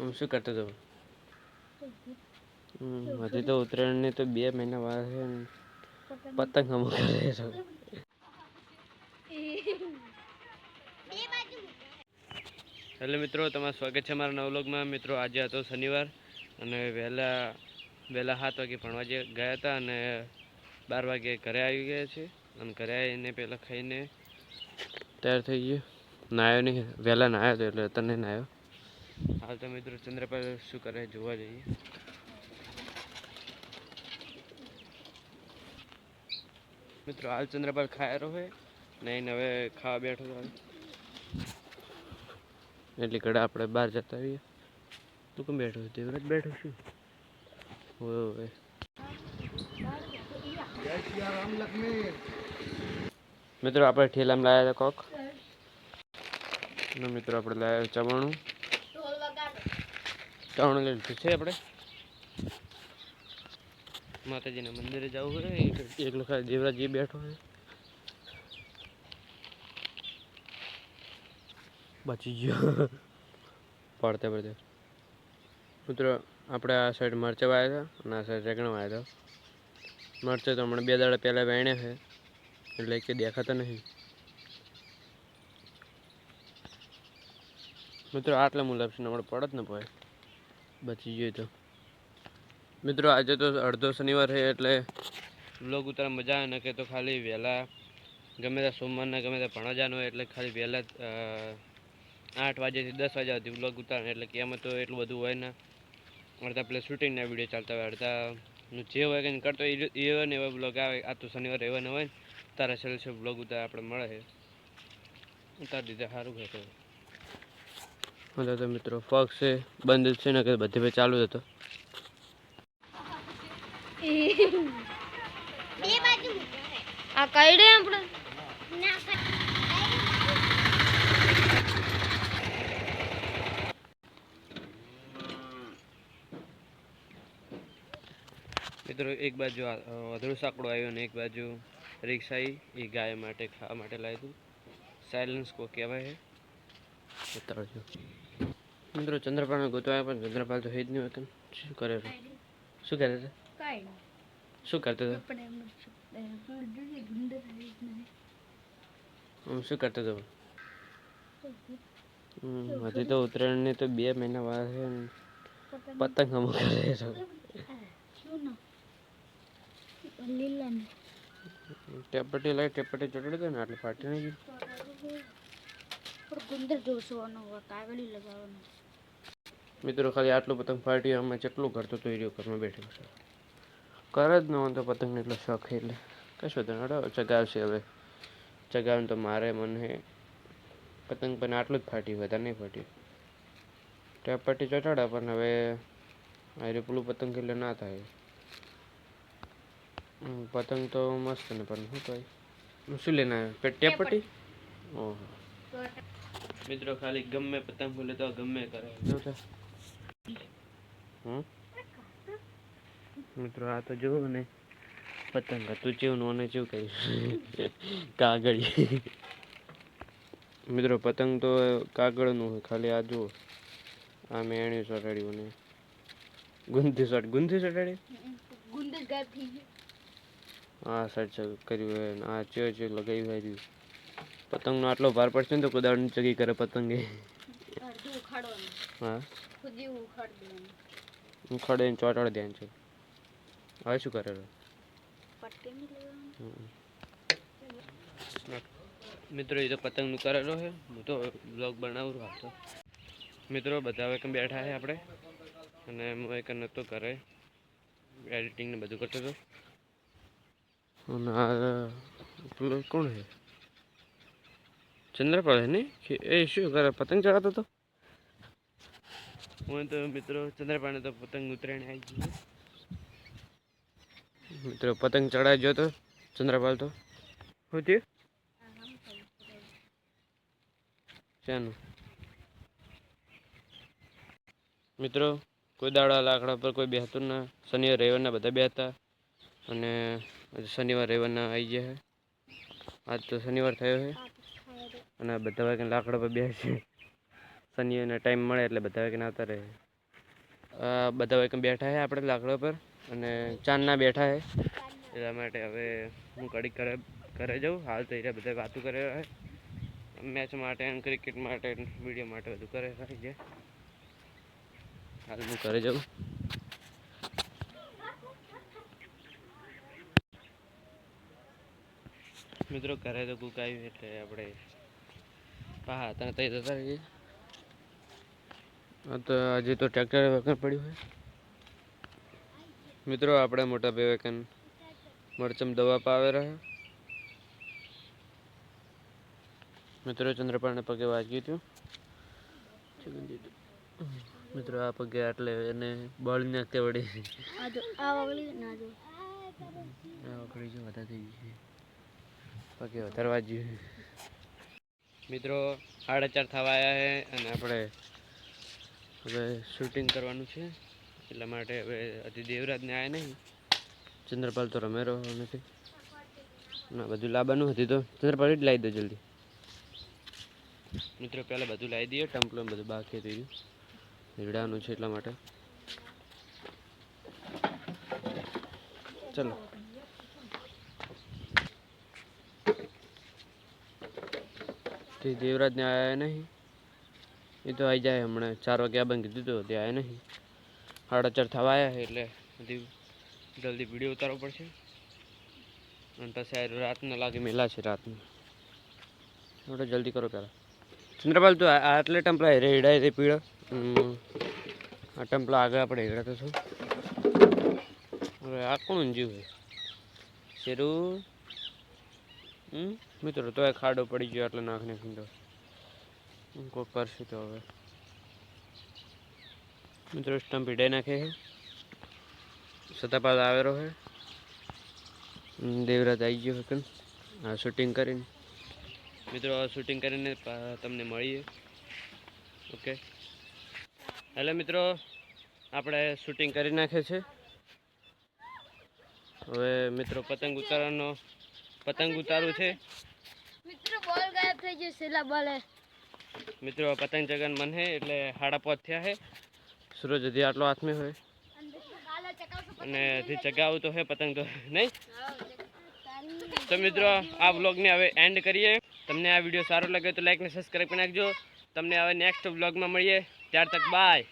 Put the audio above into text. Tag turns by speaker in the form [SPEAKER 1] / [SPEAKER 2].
[SPEAKER 1] હું શું કરતો હતો? હજી તો ઉત્તરાયણની તો બે મહિના વાર છે પતંગ અમુક કરે છે. હેલો મિત્રો તમારું સ્વાગત છે મારા નવલોકમાં મિત્રો આજે હતો શનિવાર અને વહેલા વહેલા સાત વાગે ભણવા જે ગયા હતા અને બાર વાગે ઘરે આવી ગયા છે અને ઘરે આવીને પહેલાં ખાઈને તૈયાર થઈ ગયો. નાયો નહીં વહેલા નાયો હતો એટલે તને નાયો. હાલ તો મિત્રો ચંદ્રપાલ શું કરે જોવા જઈએ. મિત્રો, હાલ ચંદ્રપાલ ખાયેલો હોય નહીં હવે ખાવા બેઠો તો એટલી ઘડા આપણે બહાર જતા આવીએ તું કેમ બેઠો છે? દેવરાજ બેઠો છું? હોય મિત્રો, આપણે ઠેલામાં લાવ્યા હતા કોક. મિત્રો, આપણે લાવ્યા ચવાણું. લઈ લીધું છે આપણે. માતાજીના મંદિરે જવું હોય એક- એકલો દેવરાજી બેઠો છે. બચી ગયો. પડતે પડતે. મિત્રો, આપણે આ સાઈડ મરચાં વાયા હતા અને આ સાઈડ રેગણા વાયા હતા. મરચાં તો હમણાં બે દાડા પહેલાં વેણ્યા છે, એટલે કે દેખાતા નહીં મિત્રો, આટલા મુલાબ છે હમણાં પડત ન ભાઈ બચી ગયો તો. મિત્રો, આજે તો અડધો શનિવાર છે એટલે બ્લોગ ઉતારા મજા ને કે તો ખાલી વહેલા ગમે ત્યાં સોમવારના ગમે ત્યાં જવાનું હોય એટલે ખાલી વહેલા આઠ વાગ્યાથી દસ વાગ્યા સુધી વ્લોગ ઉતારે એટલે કે એમાં તો એટલું બધું હોય ને, અડધા પેલા શૂટિંગના વીડિયો ચાલતા હોય, અડધાનું જે હોય કંઈ કરતો એવા ને એવા બ્લોગ આવે, આ તો શનિવારે એવા ને હોય ને, તારા છેલ્લે છે બ્લોગ ઉતાર આપણે મળે. ઉતારી દીધા, સારું કહેતો તો મિત્રો પગ છે બંધ છે ને કે બધે ભાઈ ચાલુ જ હતો.
[SPEAKER 2] આ કઈડે આપણે?
[SPEAKER 1] મિત્રો એક બાજુ વધુ સાંકડો આવ્યો અને એક બાજુ રિક્ષા આવી એ ગાય માટે ખાવા માટે લાવ્યું સાયલન્સ કો કહેવાય છે બતાવજો મિત્રો ચંદ્રપાલ ગોતવાય પણ ચંદ્રપાલ તો હેજ નહીં હોતું. શું કરે છે? શું કરે છે? શું કરતો હતો? હું શું કરતો હતો? હજી તો ઉત્તરાયણની તો બે મહિના વાર છે પતંગ અમુક કરે છે. ટેપટી લાવી ટેપટી ચોટાડી દે ને આટલી ફાટી નહીં
[SPEAKER 2] ગુંદર જોશવાનો કાગળી લગાવવાનો.
[SPEAKER 1] મિત્રો ખાલી આટલું પતંગ ફાટ્યું અમે જેટલું કરતો તો એ રહ્યો ઘરમાં બેઠો છે કરે જ ન હોય તો પતંગ એટલો શોખ એટલે. કશું તો નડો ચગાવશે હવે. ચગાવવાનું તો મારે મને પતંગ પણ આટલું જ ફાટ્યું વધારે નહીં ફાટ્યું ટેપટી ચોટાડા પણ હવે આરે પેલું પતંગ એટલે ના થાય. પતંગ તો મસ્ત ને પણ શું કહે શું લેના ટેપ પે- ટેપટી? ઓહો. મિત્રો ખાલી ગમે પતંગ ભૂલે તો ગમે કરે. મિત્રો આ તો જુઓ ને. પતંગ હતું જેવું અને જેવું કહીશ કાગળી. મિત્રો પતંગ તો કાગળનું હોય ખાલી આ જુઓ. આ ને ગુંથી ચોટ ગુંથી ચોટાડી
[SPEAKER 2] ગુંદર ગાયબ થઈ ગયો
[SPEAKER 1] આ છે કર્યું હોય ને આ ચેવ ચેવ લગાવી હોય પતંગનો આટલો ભાર પડશે ને તો કુદાળની ચગી કરે પતંગે. હા?
[SPEAKER 2] ખુદ
[SPEAKER 1] ખડે ચોટાડી દે છે. હવે શું કરે મિત્રો એ તો પતંગનું કરેલો છે. હું તો બ્લોગ બનાવું છું હાલ તો મિત્રો બધા હવે બેઠા છે આપણે. અને હું એક નહોતો કરે. એડિટિંગ ને બધું કરતો હતો. અને કોણ છે? ચંદ્રપાળ હે ને? એ શું કરે? પતંગ ચડાવતો હતો? હું તો મિત્રો ચંદ્રપાલને તો પતંગ ઉતરાયણ આવી ગઈ મિત્રો પતંગ ચડાવી ગયો તો ચંદ્રપાલ તો. શું થયું? શાનું? મિત્રો કોઈ દાડા લાકડા પર કોઈ બેહતું ના શનિવાર રવિવારના બધા બેહતા અને શનિવાર રવિવારના આવી ગયા છે આજ તો શનિવાર થયો છે અને બધા વાગે લાકડા પર બેસે. શનિવારનો ટાઈમ મળે એટલે બધા વાગે આવતા રહે. બધા એક બેઠા છે આપણે લાકડા પર અને ચાંદના બેઠા છે એટલા માટે હવે હું કડીક ઘરે ઘરે જાઉં. હાલ થઈ રહ્યા બધા વાતું કરે મેચ માટે અને ક્રિકેટ માટે વીડિયો માટે બધું કરે છે હાલ હું ઘરે જાઉં. મિત્રો, ઘરે તો કુક એટલે આપણે હા તને તઈ જતા રહીએ. તો આજે તો ટ્રેક્ટર વગર પડ્યું હોય મિત્રો આપણે મોટા બે વેકન મરચમ દવા પાવે રહે. મિત્રો ચંદ્રપાળને પગે વાગ્યું હતું. મિત્રો આ પગે આટલે એને બળ નાખતે વળી. વખડી જો વધારે થઈ ગઈ પગે વધારે વાગ્યું મિત્રો સાડા ચાર થવા આવ્યા છે અને આપણે હવે શૂટિંગ કરવાનું છે. એટલા માટે હવે હજી દેવરાજને આવ્યા નહીં. ચંદ્રપાલ તો રમે રહ્યો નથી. ના, બધું લાવવાનું હતી તો ચંદ્રપાલ જ લાવી દો જલ્દી. મિત્રો, પહેલાં બધું લાવી દઈએ. ટમ્પલો બધું બાકી થઈ ગયું હીડાનું છે એટલા માટે. ચલો. તે દેવરાજને આવ્યા નહીં. એ તો આવી જાય, હમણાં ચાર વાગ્યા બંધ કીધું હતું તે આવ્યા નહીં. સાડા ચાર થવા આવ્યા એટલે બધી જલ્દી વીડિયો ઉતારવો પડશે. અને પછી સાહેબ રાતના લાગે મેલા છે રાતના. થોડો જલ્દી કરો પહેલાં ચંદ્રપાલ, તું આટલે ટંપલા રે હેડાય તે પીળો? આ ટંપલા આગળ આપણે હેડા તો હવે આ કોણ ઊંઝ્યું છે શેરું મિત્રો, તો એ ખાડો પડી ગયો એટલે નાખને ખીંડો. કોઈ કરશું તો હવે. મિત્રો, સ્ટમ્પ હિડાઈ નાખે છે. સતાપાદ આવેલો છે. દેવરાત આવી ગયો હકન આ શૂટિંગ કરીને. મિત્રો શૂટિંગ કરીને તમને મળીએ. ઓકે હેલો મિત્રો, આપણે શૂટિંગ કરી નાખે છે. હવે મિત્રો, પતંગ ઉતારવાનો, પતંગ ઉતારવું છે.
[SPEAKER 2] મિત્રો બોલ ગાયબ થઈ ગયો છેલ્લા બોલે
[SPEAKER 1] મિત્રો પતંગ જગન મન હે, એટલે હાડા પોત થયા હે. સૂરજ હજી આટલો હાથમાં હોય અને હજી ચગાવું તો હે પતંગ તો, નહીં? તો મિત્રો, આ વ્લોગને હવે એન્ડ કરીએ. તમને આ વીડિયો સારો લાગ્યો તો લાઈક ને સબસ્ક્રાઈબ કરી નાખજો. તમને હવે નેક્સ્ટ વ્લોગમાં મળીએ. ત્યાર તક બાય